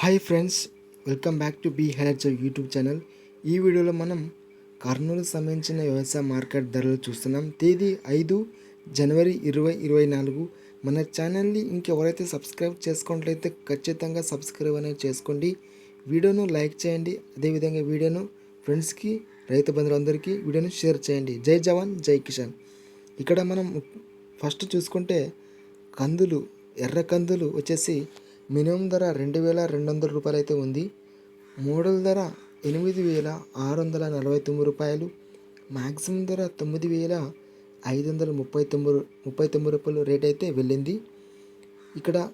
Hi friends welcome back to B health YouTube channel ఈ వీడియోలో మనం కర్నూలు సంబంధించిన వ్యవసాయ మార్కెట్ ధరలు చూస్తున్నాం. తేదీ ఐదు జనవరి ఇరవై ఇరవై నాలుగు. మన ఛానల్ని ఇంకెవరైతే సబ్స్క్రైబ్ చేసుకున్నట్లయితే ఖచ్చితంగా సబ్స్క్రైబ్ అనేది చేసుకోండి. వీడియోను లైక్ చేయండి. అదేవిధంగా వీడియోను ఫ్రెండ్స్కి రైతు బంధువులందరికీ వీడియోను షేర్ చేయండి. జై జవాన్ జై కిషన్ ఇక్కడ మనం ఫస్ట్ చూసుకుంటే కందులు ఎర్ర కందులు వచ్చేసి మినిమం ధర రెండు వేల రెండు వందల రూపాయలు అయితే ఉంది. మోడల్ ధర ఎనిమిది వేల ఆరు వందల నలభై తొమ్మిది రూపాయలు. మ్యాక్సిమం ధర తొమ్మిది వేల ఐదు వందల ముప్పై తొమ్మిది ముప్పై తొమ్మిది రూపాయలు రేట్ అయితే వెళ్ళింది. ఇక్కడ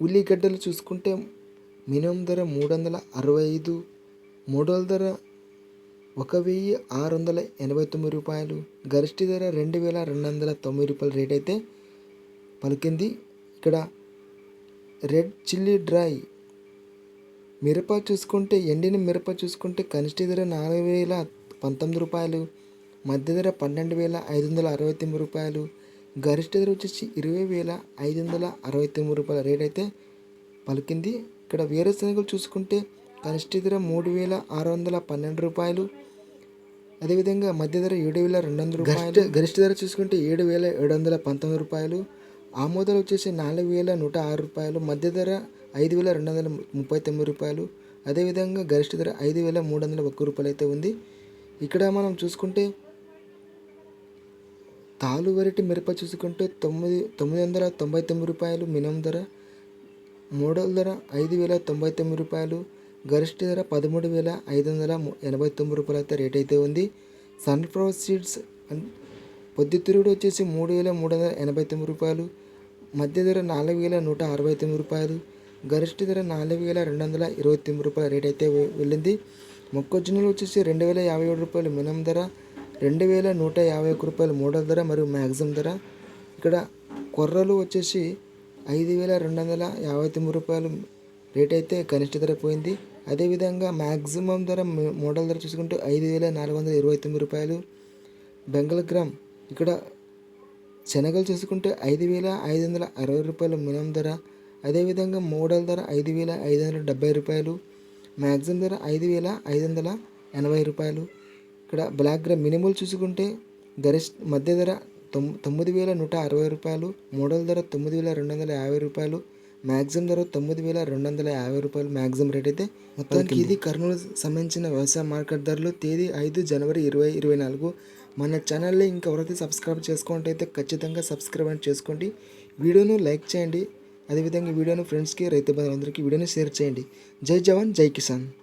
ఉల్లిగడ్డలు చూసుకుంటే మినిమం ధర మూడు వందల అరవై ఐదు మోడల్ ధర ఒక వెయ్యి ఆరు వందల ఎనభై తొమ్మిది రూపాయలు. గరిష్ట ధర రెండు వేల రెండు వందల తొమ్మిది రూపాయల రేట్ అయితే పలికింది. ఇక్కడ రెడ్ చిల్లీ డ్రై మిరప చూసుకుంటే ఎండిన మిరప చూసుకుంటే కనిష్ట ధర నాలుగు వేల పంతొమ్మిది రూపాయలు మధ్య ధర పన్నెండు వేల ఐదు వందల అరవై తొమ్మిది రూపాయలు గరిష్ట ధర వచ్చేసి ఇరవై వేల ఐదు వందల అరవై తొమ్మిది రూపాయల రేట్ అయితే పలికింది. ఇక్కడ వేరుశనగలు చూసుకుంటే కనిష్ట ధర మూడు వేల ఆరు వందల పన్నెండు రూపాయలు అదేవిధంగా మధ్య ధర ఏడు వేల రెండు వందల రూపాయలు గరిష్ట ధర చూసుకుంటే ఏడు వేల ఏడు వందల పంతొమ్మిది రూపాయలు ఆమోదాలు వచ్చేసి నాలుగు వేల నూట ఆరు రూపాయలు మధ్య ధర ఐదు వేల రెండు వందల ముప్పై తొమ్మిది రూపాయలు అదేవిధంగా గరిష్ట ధర ఐదు వేల మూడు వందల ఒక్క రూపాయలు అయితే ఉంది. ఇక్కడ మనం చూసుకుంటే తాలు వరటి మిరప చూసుకుంటే తొమ్మిది తొమ్మిది వందల తొంభై తొమ్మిది రూపాయలు మినిమం ధర మోడల్ ధర ఐదు వేల తొంభై తొమ్మిది రూపాయలు గరిష్ట ధర పదమూడు వేల ఐదు వందల ఎనభై తొమ్మిది రూపాయలు అయితే రేట్ అయితే ఉంది. సన్ఫ్లవర్ సీడ్స్ పొద్దుతిరుగుడు వచ్చేసి మూడు వేల మూడు వందల ఎనభై తొమ్మిది రూపాయలు మధ్య ధర నాలుగు వేల నూట అరవై తొమ్మిది రూపాయలు గరిష్ట ధర నాలుగు వేల రెండు వందల ఇరవై తొమ్మిది రూపాయల రేట్ అయితే వెళ్ళింది. మొక్కజొన్నలు వచ్చేసి రెండు వేల యాభై ఏడు రూపాయలు మినిమం ధర రెండు వేల నూట యాభై ఒక్క రూపాయలు మోడల్ ధర మరియు మ్యాక్సిమం ధర. ఇక్కడ కొర్రలు వచ్చేసి ఐదు వేల రెండు వందల యాభై తొమ్మిది రూపాయలు రేట్ అయితే కనిష్ట ధర పోయింది. అదేవిధంగా మ్యాక్సిమం ధర మూడల మోడల్ ధర చూసుకుంటే ఐదు వేల నాలుగు వందల ఇరవై తొమ్మిది రూపాయలు. బెంగళగ్రామ్ ఇక్కడ శనగలు చూసుకుంటే ఐదు వేల ఐదు వందల అరవై రూపాయలు మినిమం ధర. అదేవిధంగా మోడల్ ధర ఐదు వేల ఐదు వందల డెబ్బై రూపాయలు. మ్యాక్సిమం ధర ఐదు వేల ఐదు వందల ఎనభై రూపాయలు. ఇక్కడ బ్లాక్ గ్రామ్ మినిమల్ చూసుకుంటే గరిష్ట మధ్య ధర తొమ్ తొమ్మిది వేల నూట అరవై రూపాయలు. మోడల్ ధర తొమ్మిది వేల రెండు వందల యాభై రూపాయలు. మ్యాక్సిమం ధర తొమ్మిది వేల రెండు వందల యాభై రూపాయలు. మ్యాక్సిమం రేట్ అయితే మొత్తానికి ఇది కర్నూలు సంబంధించిన వ్యవసాయ మార్కెట్ ధరలు. తేదీ ఐదు జనవరి ఇరవై ఇరవై నాలుగు. మన ఛానల్ని ఇంకెవరైతే సబ్స్క్రైబ్ చేసుకుంటే ఖచ్చితంగా సబ్స్క్రైబ్ చేసుకోండి. వీడియోను లైక్ చేయండి. అదేవిధంగా వీడియోను ఫ్రెండ్స్కి రైతు బంధువులందరికీ వీడియోని షేర్ చేయండి. జై జవాన్ జై కిసాన్.